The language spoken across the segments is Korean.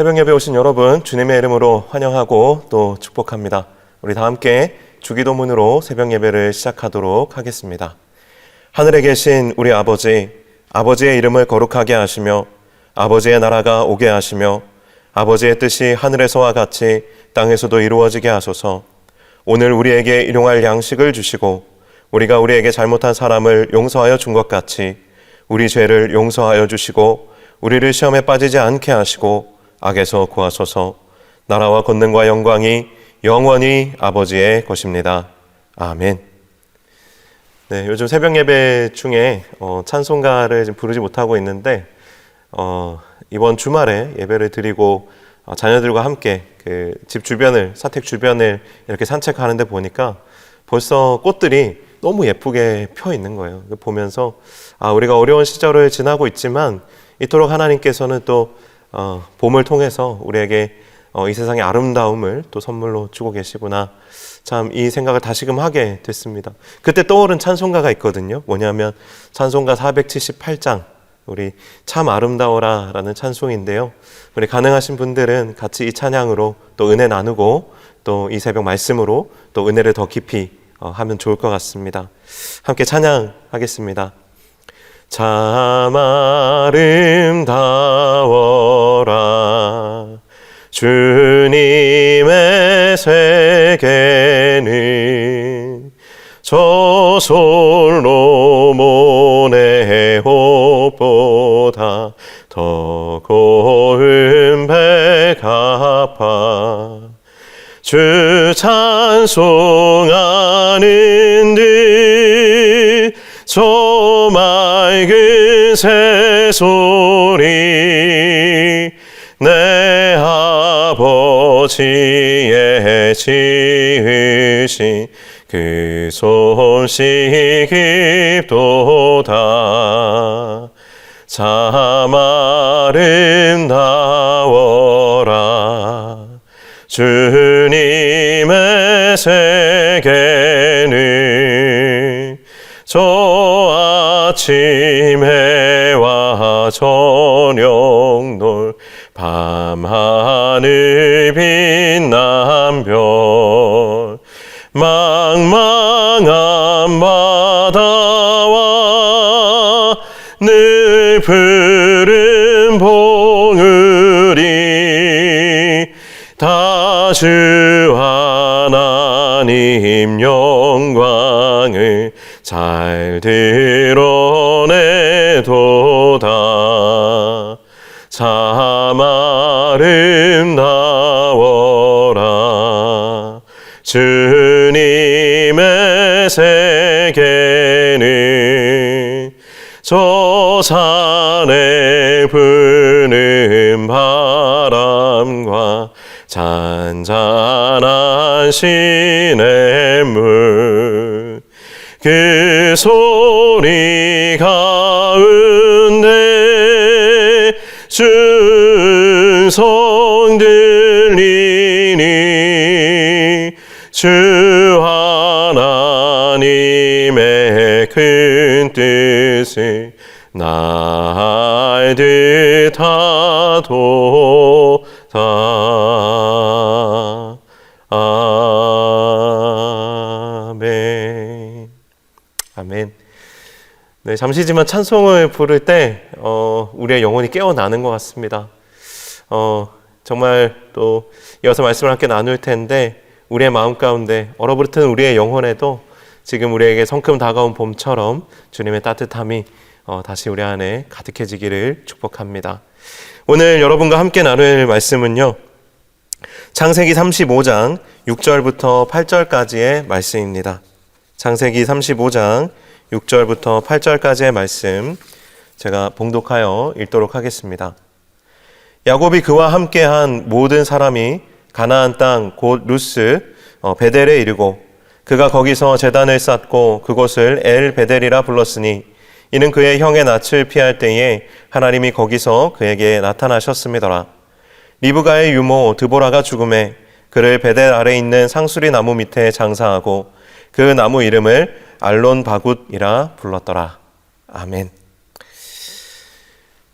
새벽 예배 오신 여러분 주님의 이름으로 환영하고 또 축복합니다. 우리 다 함께 주기도문으로 새벽 예배를 시작하도록 하겠습니다. 하늘에 계신 우리 아버지, 아버지의 이름을 거룩하게 하시며 아버지의 나라가 오게 하시며 아버지의 뜻이 하늘에서와 같이 땅에서도 이루어지게 하소서. 오늘 우리에게 일용할 양식을 주시고 우리가 우리에게 잘못한 사람을 용서하여 준 것 같이 우리 죄를 용서하여 주시고 우리를 시험에 빠지지 않게 하시고 악에서 구하소서. 나라와 권능과 영광이 영원히 아버지의 것입니다. 아멘. 네, 요즘 새벽 예배 중에 어, 찬송가를 지금 부르지 못하고 있는데 어, 이번 주말에 예배를 드리고 어, 자녀들과 함께 그 집 주변을 사택 주변을 이렇게 산책하는데 보니까 벌써 꽃들이 너무 예쁘게 펴 있는 거예요. 보면서 아 우리가 어려운 시절을 지나고 있지만 이토록 하나님께서는 또 어, 봄을 통해서 우리에게 어, 이 세상의 아름다움을 또 선물로 주고 계시구나. 참 이 생각을 다시금 하게 됐습니다. 그때 떠오른 찬송가가 있거든요. 뭐냐면 찬송가 478장 우리 참 아름다워라라는 찬송인데요. 우리 가능하신 분들은 같이 이 찬양으로 또 은혜 나누고 또 이 새벽 말씀으로 또 은혜를 더 깊이 어, 하면 좋을 것 같습니다. 함께 찬양하겠습니다. 참 아름다 주님의 세계는 저 솔로몬의 옷보다 더 고운 백합화 주 찬송하는 듯저 맑은 새소 아버지의 지으신 그 손씨 깊도다. 참 아름다워라. 주님의 세계는 저 아침 해 주 하나님 영광을 잘 드러내도다. 참 아름다워라. 주님의 세계는 저 산에 부는 바람과 잔잔한 시냇물 그 소리 가운데 준성 들리니 주 하나님의 큰 뜻을 날 듯하도다 아멘 아멘 네, 잠시지만 찬송을 부를 때 어, 우리의 영혼이 깨어나는 것 같습니다 어, 정말 또 이어서 말씀을 함께 나눌 텐데 우리의 마음 가운데 얼어붙은 우리의 영혼에도 지금 우리에게 성큼 다가온 봄처럼 주님의 따뜻함이 어, 다시 우리 안에 가득해지기를 축복합니다. 오늘 여러분과 함께 나눌 말씀은요. 창세기 35장 6절부터 8절까지의 말씀입니다. 창세기 35장 6절부터 8절까지의 말씀 제가 봉독하여 읽도록 하겠습니다. 야곱이 그와 함께한 모든 사람이 가나안 땅 곧 루스 어, 베델에 이르고 그가 거기서 제단을 쌓고 그곳을 엘 베델이라 불렀으니 이는 그의 형의 낯을 피할 때에 하나님이 거기서 그에게 나타나셨음이더라. 리브가의 유모 드보라가 죽음에 그를 베델 아래 있는 상수리 나무 밑에 장사하고 그 나무 이름을 알론 바굿이라 불렀더라. 아멘.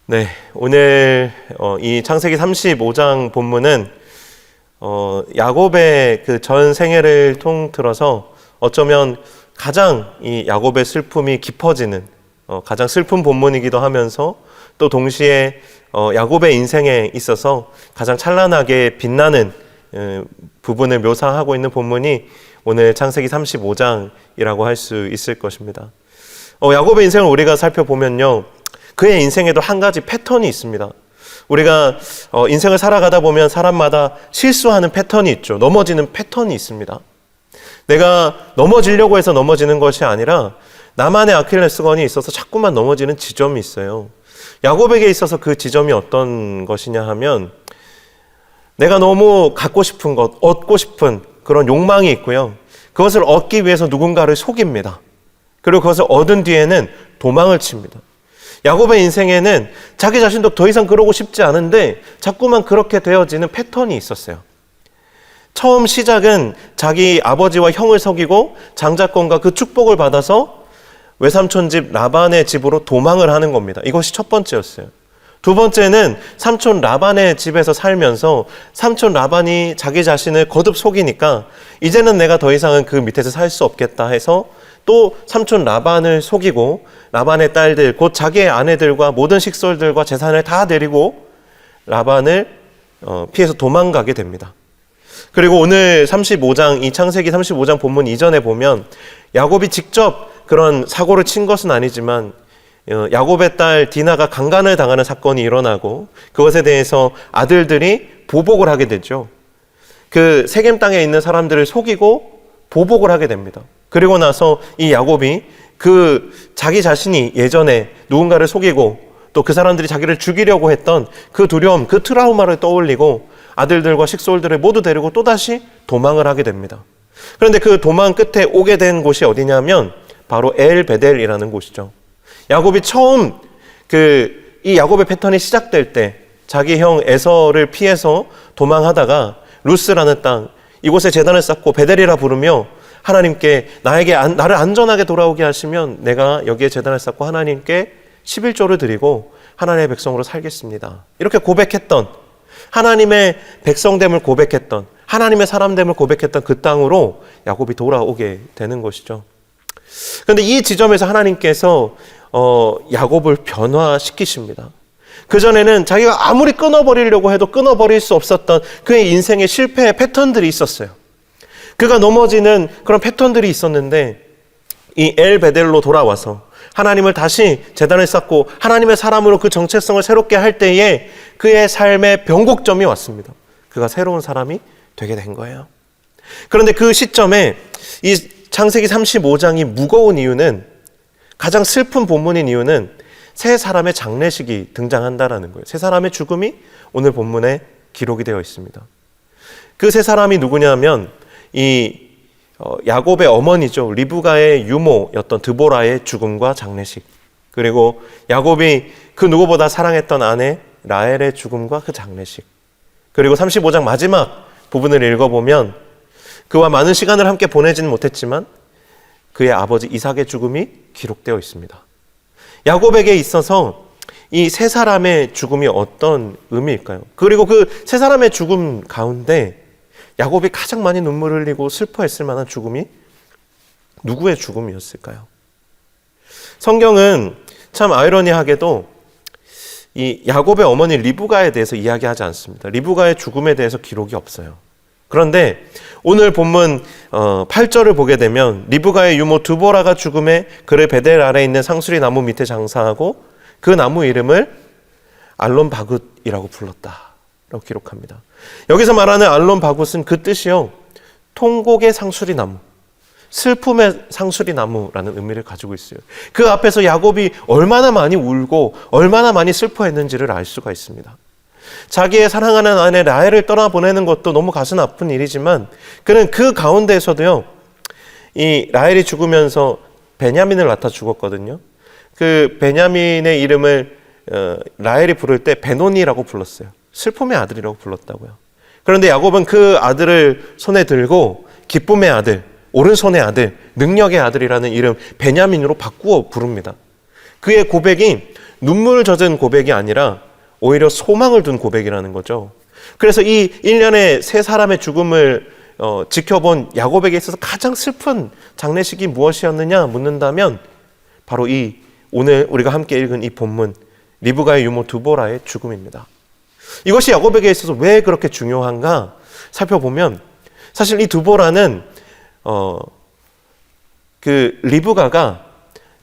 네, 오늘 어, 이 창세기 35장 본문은 어, 야곱의 그 전 생애를 통틀어서 어쩌면 가장 이 야곱의 슬픔이 깊어지는 어, 가장 슬픈 본문이기도 하면서 또 동시에 어, 야곱의 인생에 있어서 가장 찬란하게 빛나는 에, 부분을 묘사하고 있는 본문이 오늘 창세기 35장이라고 할 수 있을 것입니다. 어, 야곱의 인생을 우리가 살펴보면요. 그의 인생에도 한 가지 패턴이 있습니다. 우리가 어, 인생을 살아가다 보면 사람마다 실수하는 패턴이 있죠. 넘어지는 패턴이 있습니다. 내가 넘어지려고 해서 넘어지는 것이 아니라 나만의 아킬레스건이 있어서 자꾸만 넘어지는 지점이 있어요. 야곱에게 있어서 그 지점이 어떤 것이냐 하면 내가 너무 갖고 싶은 것, 얻고 싶은 그런 욕망이 있고요. 그것을 얻기 위해서 누군가를 속입니다. 그리고 그것을 얻은 뒤에는 도망을 칩니다. 야곱의 인생에는 자기 자신도 더 이상 그러고 싶지 않은데 자꾸만 그렇게 되어지는 패턴이 있었어요. 처음 시작은 자기 아버지와 형을 속이고 장자권과 그 축복을 받아서 외삼촌 집 라반의 집으로 도망을 하는 겁니다. 이것이 첫 번째였어요. 두 번째는 삼촌 라반의 집에서 살면서 삼촌 라반이 자기 자신을 거듭 속이니까 이제는 내가 더 이상은 그 밑에서 살 수 없겠다 해서 또 삼촌 라반을 속이고 라반의 딸들 곧 자기의 아내들과 모든 식솔들과 재산을 다 데리고 라반을 어, 피해서 도망가게 됩니다. 그리고 오늘 35장 이 창세기 35장 본문 이전에 보면 야곱이 직접 그런 사고를 친 것은 아니지만 어, 야곱의 딸 디나가 강간을 당하는 사건이 일어나고 그것에 대해서 아들들이 보복을 하게 되죠. 그 세겜 땅에 있는 사람들을 속이고 보복을 하게 됩니다. 그리고 나서 이 야곱이 그 자기 자신이 예전에 누군가를 속이고 또 그 사람들이 자기를 죽이려고 했던 그 두려움, 그 트라우마를 떠올리고 아들들과 식솔들을 모두 데리고 또다시 도망을 하게 됩니다. 그런데 그 도망 끝에 오게 된 곳이 어디냐면 바로 엘 베델이라는 곳이죠. 야곱이 처음 그 이 야곱의 패턴이 시작될 때 자기 형 에서를 피해서 도망하다가 루스라는 땅 이곳에 재단을 쌓고 베델이라 부르며 하나님께 나에게 안, 나를 안전하게 돌아오게 하시면 내가 여기에 재단을 쌓고 하나님께 11조를 드리고 하나님의 백성으로 살겠습니다. 이렇게 고백했던 하나님의 백성됨을 고백했던 하나님의 사람됨을 고백했던 그 땅으로 야곱이 돌아오게 되는 것이죠. 그런데 이 지점에서 하나님께서 어, 야곱을 변화시키십니다. 그전에는 자기가 아무리 끊어버리려고 해도 끊어버릴 수 없었던 그의 인생의 실패의 패턴들이 있었어요. 그가 넘어지는 그런 패턴들이 있었는데 이 엘 베델로 돌아와서 하나님을 다시 재단을 쌓고 하나님의 사람으로 그 정체성을 새롭게 할 때에 그의 삶의 변곡점이 왔습니다. 그가 새로운 사람이 되게 된 거예요. 그런데 그 시점에 이 창세기 35장이 무거운 이유는 가장 슬픈 본문인 이유는 세 사람의 장례식이 등장한다라는 거예요. 세 사람의 죽음이 오늘 본문에 기록이 되어 있습니다. 그 세 사람이 누구냐면 이 어, 야곱의 어머니죠. 리브가의 유모였던 드보라의 죽음과 장례식. 그리고 야곱이 그 누구보다 사랑했던 아내 라헬의 죽음과 그 장례식. 그리고 35장 마지막 부분을 읽어보면 그와 많은 시간을 함께 보내지는 못했지만 그의 아버지 이삭의 죽음이 기록되어 있습니다. 야곱에게 있어서 이 세 사람의 죽음이 어떤 의미일까요? 그리고 그 세 사람의 죽음 가운데 야곱이 가장 많이 눈물을 흘리고 슬퍼했을 만한 죽음이 누구의 죽음이었을까요? 성경은 참 아이러니하게도 이 야곱의 어머니 리브가에 대해서 이야기하지 않습니다. 리브가의 죽음에 대해서 기록이 없어요. 그런데 오늘 본문 8절을 어, 보게 되면 리브가의 유모 두보라가 죽음에 그를 베델 아래 있는 상수리 나무 밑에 장사하고 그 나무 이름을 알론 바굿이라고 불렀다 라고 기록합니다. 여기서 말하는 알론 바굿은 그 뜻이요. 통곡의 상수리 나무, 슬픔의 상수리 나무라는 의미를 가지고 있어요. 그 앞에서 야곱이 얼마나 많이 울고 얼마나 많이 슬퍼했는지를 알 수가 있습니다. 자기의 사랑하는 아내 라헬을 떠나보내는 것도 너무 가슴 아픈 일이지만 그는 그 가운데에서도요. 이 라헬이 죽으면서 베냐민을 낳다 죽었거든요. 그 베냐민의 이름을 어, 라헬이 부를 때 베노니라고 불렀어요. 슬픔의 아들이라고 불렀다고요. 그런데 야곱은 그 아들을 손에 들고 기쁨의 아들, 오른손의 아들, 능력의 아들이라는 이름 베냐민으로 바꾸어 부릅니다. 그의 고백이 눈물 젖은 고백이 아니라 오히려 소망을 둔 고백이라는 거죠. 그래서 이 1년의 세 사람의 죽음을 어, 지켜본 야곱에게 있어서 가장 슬픈 장례식이 무엇이었느냐 묻는다면 바로 이 오늘 우리가 함께 읽은 이 본문 리브가의 유모 두보라의 죽음입니다. 이것이 야곱에게 있어서 왜 그렇게 중요한가 살펴보면 사실 이 두보라는 어, 그 리브가가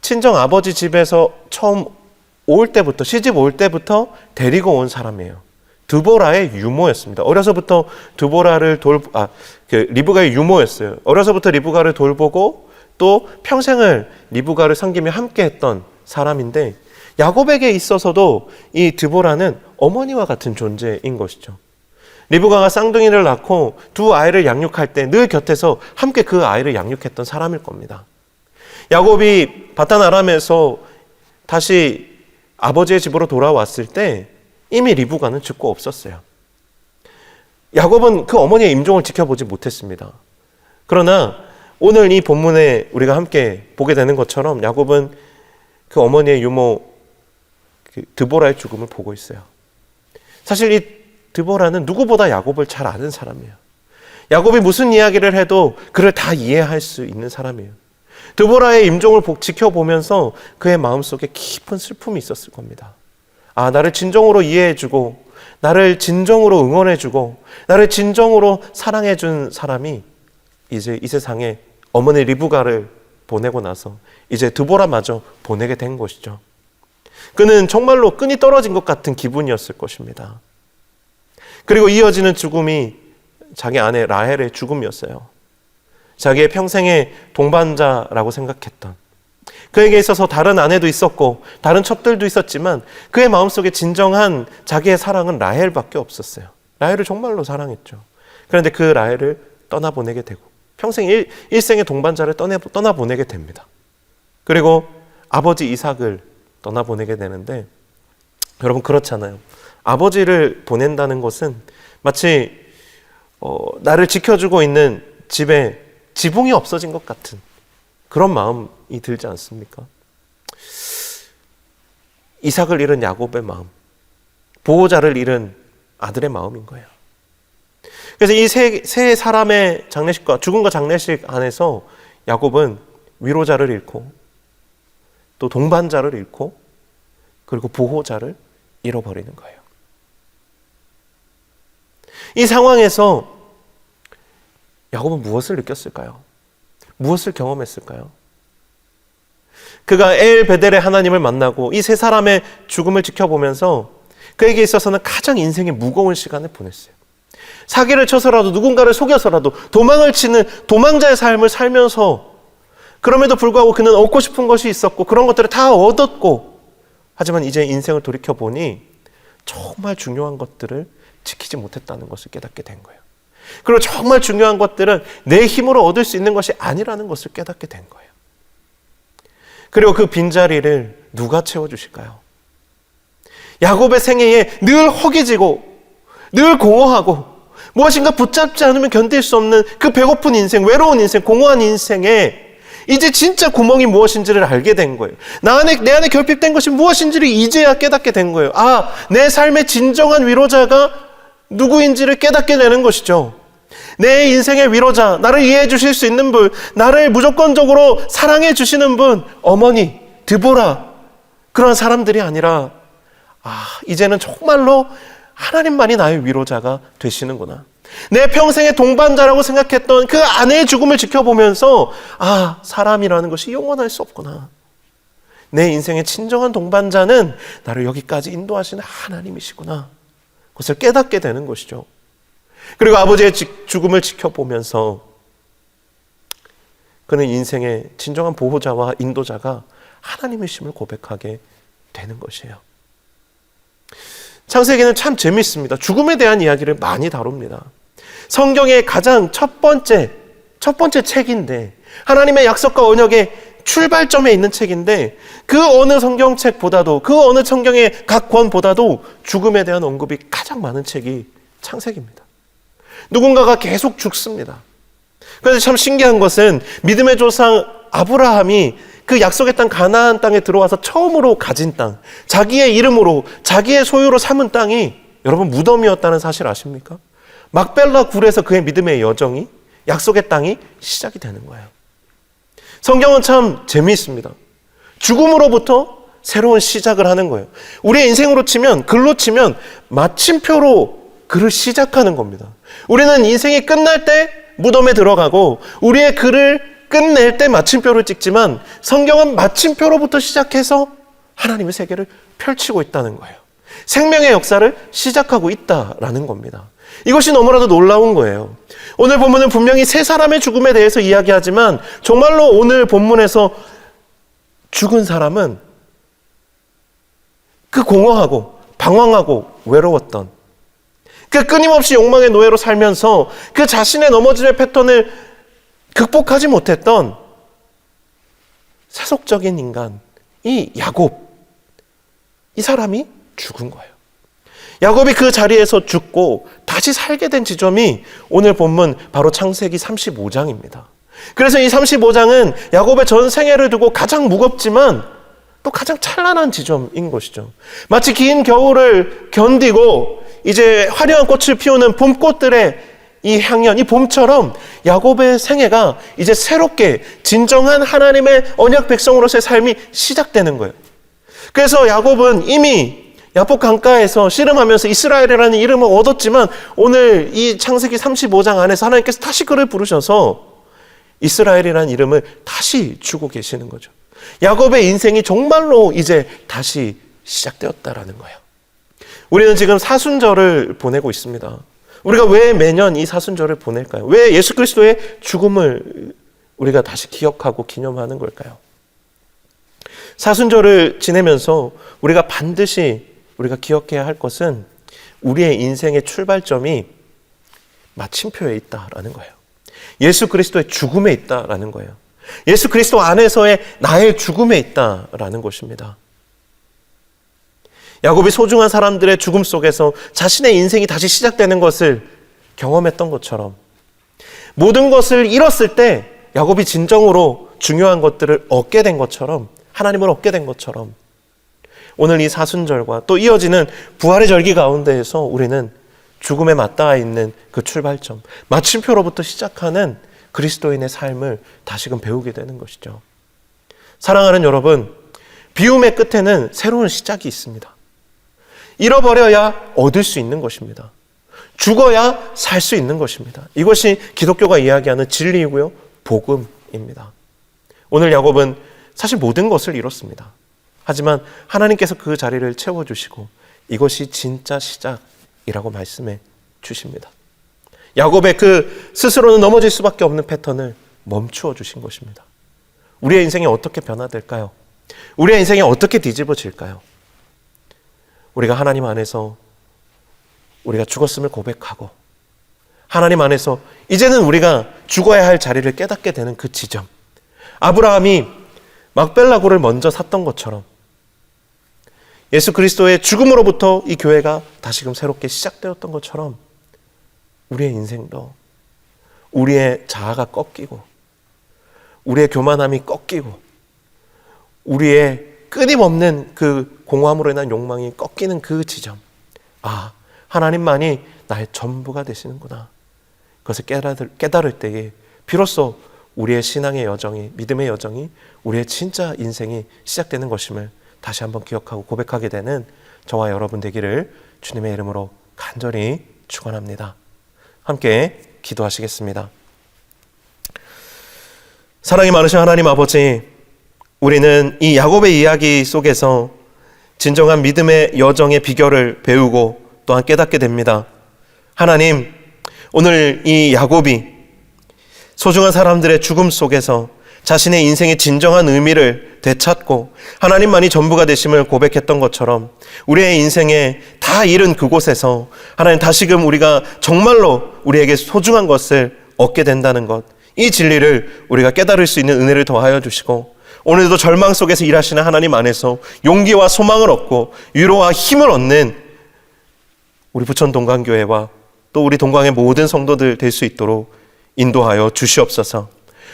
친정 아버지 집에서 처음 올 때부터 시집 올 때부터 데리고 온 사람이에요. 두보라의 유모였습니다. 어려서부터 두보라를 돌, 아, 그 리브가의 유모였어요. 어려서부터 리브가를 돌보고 또 평생을 리브가를 섬기며 함께했던 사람인데 야곱에게 있어서도 이 드보라는 어머니와 같은 존재인 것이죠. 리브가가 쌍둥이를 낳고 두 아이를 양육할 때 늘 곁에서 함께 그 아이를 양육했던 사람일 겁니다. 야곱이 바탄 아람에서 다시 아버지의 집으로 돌아왔을 때 이미 리브가는 죽고 없었어요. 야곱은 그 어머니의 임종을 지켜보지 못했습니다. 그러나 오늘 이 본문에 우리가 함께 보게 되는 것처럼 야곱은 그 어머니의 유모 그 드보라의 죽음을 보고 있어요. 사실 이 드보라는 누구보다 야곱을 잘 아는 사람이에요. 야곱이 무슨 이야기를 해도 그를 다 이해할 수 있는 사람이에요. 드보라의 임종을 지켜보면서 그의 마음속에 깊은 슬픔이 있었을 겁니다. 아, 나를 진정으로 이해해주고, 나를 진정으로 응원해주고, 나를 진정으로 사랑해준 사람이 이제 이 세상에 어머니 리브가를 보내고 나서 이제 드보라마저 보내게 된 것이죠. 그는 정말로 끈이 떨어진 것 같은 기분이었을 것입니다. 그리고 이어지는 죽음이 자기 아내 라헬의 죽음이었어요. 자기의 평생의 동반자라고 생각했던 그에게 있어서 다른 아내도 있었고 다른 첩들도 있었지만 그의 마음속에 진정한 자기의 사랑은 라헬밖에 없었어요. 라헬을 정말로 사랑했죠. 그런데 그 라헬을 떠나보내게 되고 평생 일, 일생의 동반자를 떠내, 떠나보내게 됩니다. 그리고 아버지 이삭을 떠나보내게 되는데 여러분 그렇잖아요. 아버지를 보낸다는 것은 마치 어, 나를 지켜주고 있는 집에 지붕이 없어진 것 같은 그런 마음이 들지 않습니까? 이삭을 잃은 야곱의 마음, 보호자를 잃은 아들의 마음인 거예요. 그래서 이세 사람의 장례식과 죽음과 장례식 안에서 야곱은 위로자를 잃고 또 동반자를 잃고 그리고 보호자를 잃어버리는 거예요. 이 상황에서 야곱은 무엇을 느꼈을까요? 무엇을 경험했을까요? 그가 엘 베델의 하나님을 만나고 이 세 사람의 죽음을 지켜보면서 그에게 있어서는 가장 인생의 무거운 시간을 보냈어요. 사기를 쳐서라도 누군가를 속여서라도 도망을 치는 도망자의 삶을 살면서 그럼에도 불구하고 그는 얻고 싶은 것이 있었고 그런 것들을 다 얻었고 하지만 이제 인생을 돌이켜 보니 정말 중요한 것들을 지키지 못했다는 것을 깨닫게 된 거예요. 그리고 정말 중요한 것들은 내 힘으로 얻을 수 있는 것이 아니라는 것을 깨닫게 된 거예요. 그리고 그 빈자리를 누가 채워주실까요? 야곱의 생애에 늘 허기지고, 늘 공허하고, 무엇인가 붙잡지 않으면 견딜 수 없는 그 배고픈 인생, 외로운 인생, 공허한 인생에 이제 진짜 구멍이 무엇인지를 알게 된 거예요. 나 안에, 내 안에 결핍된 것이 무엇인지를 이제야 깨닫게 된 거예요. 아, 내 삶의 진정한 위로자가 누구인지를 깨닫게 되는 것이죠. 내 인생의 위로자, 나를 이해해 주실 수 있는 분, 나를 무조건적으로 사랑해 주시는 분, 어머니, 드보라, 그런 사람들이 아니라, 아, 이제는 정말로 하나님만이 나의 위로자가 되시는구나. 내 평생의 동반자라고 생각했던 그 아내의 죽음을 지켜보면서, 아, 사람이라는 것이 영원할 수 없구나. 내 인생의 친정한 동반자는 나를 여기까지 인도하시는 하나님이시구나. 그것을 깨닫게 되는 것이죠. 그리고 아버지의 죽음을 지켜보면서 그는 인생의 진정한 보호자와 인도자가 하나님의 심을 고백하게 되는 것이에요. 창세기는 참 재밌습니다. 죽음에 대한 이야기를 많이 다룹니다. 성경의 가장 첫 번째, 첫 번째 책인데, 하나님의 약속과 언약의 출발점에 있는 책인데, 그 어느 성경책보다도, 그 어느 성경의 각 권보다도 죽음에 대한 언급이 가장 많은 책이 창세기입니다. 누군가가 계속 죽습니다. 그래서 참 신기한 것은 믿음의 조상 아브라함이 그 약속의 땅 가나안 땅에 들어와서 처음으로 가진 땅, 자기의 이름으로 자기의 소유로 삼은 땅이 여러분 무덤이었다는 사실 아십니까? 막벨라 굴에서 그의 믿음의 여정이 약속의 땅이 시작이 되는 거예요. 성경은 참 재미있습니다. 죽음으로부터 새로운 시작을 하는 거예요. 우리의 인생으로 치면, 글로 치면 마침표로 글을 시작하는 겁니다. 우리는 인생이 끝날 때 무덤에 들어가고, 우리의 글을 끝낼 때 마침표를 찍지만, 성경은 마침표로부터 시작해서 하나님의 세계를 펼치고 있다는 거예요. 생명의 역사를 시작하고 있다라는 겁니다. 이것이 너무나도 놀라운 거예요. 오늘 본문은 분명히 세 사람의 죽음에 대해서 이야기하지만 정말로 오늘 본문에서 죽은 사람은 그 공허하고 방황하고 외로웠던 그 끊임없이 욕망의 노예로 살면서 그 자신의 넘어짐의 패턴을 극복하지 못했던 세속적인 인간, 이 야곱, 이 사람이 죽은 거예요. 야곱이 그 자리에서 죽고 다시 살게 된 지점이 오늘 본문 바로 창세기 35장입니다. 그래서 이 35장은 야곱의 전 생애를 두고 가장 무겁지만 또 가장 찬란한 지점인 것이죠. 마치 긴 겨울을 견디고 이제 화려한 꽃을 피우는 봄꽃들의 이 향연, 이 봄처럼 야곱의 생애가 이제 새롭게 진정한 하나님의 언약 백성으로서의 삶이 시작되는 거예요. 그래서 야곱은 이미 야복 강가에서 씨름하면서 이스라엘이라는 이름을 얻었지만 오늘 이 창세기 35장 안에서 하나님께서 다시 그를 부르셔서 이스라엘이라는 이름을 다시 주고 계시는 거죠. 야곱의 인생이 정말로 이제 다시 시작되었다라는 거예요. 우리는 지금 사순절을 보내고 있습니다. 우리가 왜 매년 이 사순절을 보낼까요? 왜 예수 그리스도의 죽음을 우리가 다시 기억하고 기념하는 걸까요? 사순절을 지내면서 우리가 반드시 우리가 기억해야 할 것은 우리의 인생의 출발점이 마침표에 있다라는 거예요. 예수 그리스도의 죽음에 있다라는 거예요. 예수 그리스도 안에서의 나의 죽음에 있다라는 것입니다. 야곱이 소중한 사람들의 죽음 속에서 자신의 인생이 다시 시작되는 것을 경험했던 것처럼 모든 것을 잃었을 때 야곱이 진정으로 중요한 것들을 얻게 된 것처럼 하나님을 얻게 된 것처럼 오늘 이 사순절과 또 이어지는 부활의 절기 가운데에서 우리는 죽음에 맞닿아 있는 그 출발점, 마침표로부터 시작하는 그리스도인의 삶을 다시금 배우게 되는 것이죠. 사랑하는 여러분, 비움의 끝에는 새로운 시작이 있습니다. 잃어버려야 얻을 수 있는 것입니다. 죽어야 살 수 있는 것입니다. 이것이 기독교가 이야기하는 진리이고요, 복음입니다. 오늘 야곱은 사실 모든 것을 잃었습니다. 하지만 하나님께서 그 자리를 채워주시고 이것이 진짜 시작이라고 말씀해 주십니다. 야곱의 그 스스로는 넘어질 수밖에 없는 패턴을 멈추어 주신 것입니다. 우리의 인생이 어떻게 변화될까요? 우리의 인생이 어떻게 뒤집어질까요? 우리가 하나님 안에서 우리가 죽었음을 고백하고 하나님 안에서 이제는 우리가 죽어야 할 자리를 깨닫게 되는 그 지점. 아브라함이 막벨라고를 먼저 샀던 것처럼 예수 그리스도의 죽음으로부터 이 교회가 다시금 새롭게 시작되었던 것처럼 우리의 인생도 우리의 자아가 꺾이고 우리의 교만함이 꺾이고 우리의 끊임없는 그 공허함으로 인한 욕망이 꺾이는 그 지점. 아, 하나님만이 나의 전부가 되시는구나. 그것을 깨달을, 깨달을 때에 비로소 우리의 신앙의 여정이, 믿음의 여정이 우리의 진짜 인생이 시작되는 것임을 다시 한번 기억하고 고백하게 되는 저와 여러분 되기를 주님의 이름으로 간절히 축원합니다. 함께 기도하시겠습니다. 사랑이 많으신 하나님 아버지, 우리는 이 야곱의 이야기 속에서 진정한 믿음의 여정의 비결을 배우고 또한 깨닫게 됩니다. 하나님, 오늘 이 야곱이 소중한 사람들의 죽음 속에서 자신의 인생의 진정한 의미를 되찾고 하나님만이 전부가 되심을 고백했던 것처럼 우리의 인생에 다 잃은 그곳에서 하나님 다시금 우리가 정말로 우리에게 소중한 것을 얻게 된다는 것, 이 진리를 우리가 깨달을 수 있는 은혜를 더하여 주시고 오늘도 절망 속에서 일하시는 하나님 안에서 용기와 소망을 얻고 위로와 힘을 얻는 우리 부천 동강교회와 또 우리 동강의 모든 성도들 될 수 있도록 인도하여 주시옵소서.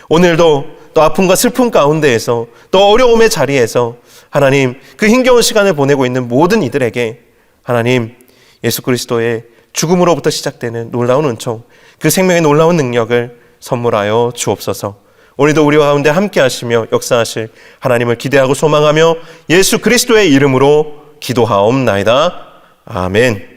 오늘도 또 아픔과 슬픔 가운데에서 또 어려움의 자리에서 하나님 그 힘겨운 시간을 보내고 있는 모든 이들에게 하나님 예수 그리스도의 죽음으로부터 시작되는 놀라운 은총, 그 생명의 놀라운 능력을 선물하여 주옵소서. 오늘도 우리 가운데 함께 하시며 역사하실 하나님을 기대하고 소망하며 예수 그리스도의 이름으로 기도하옵나이다. 아멘.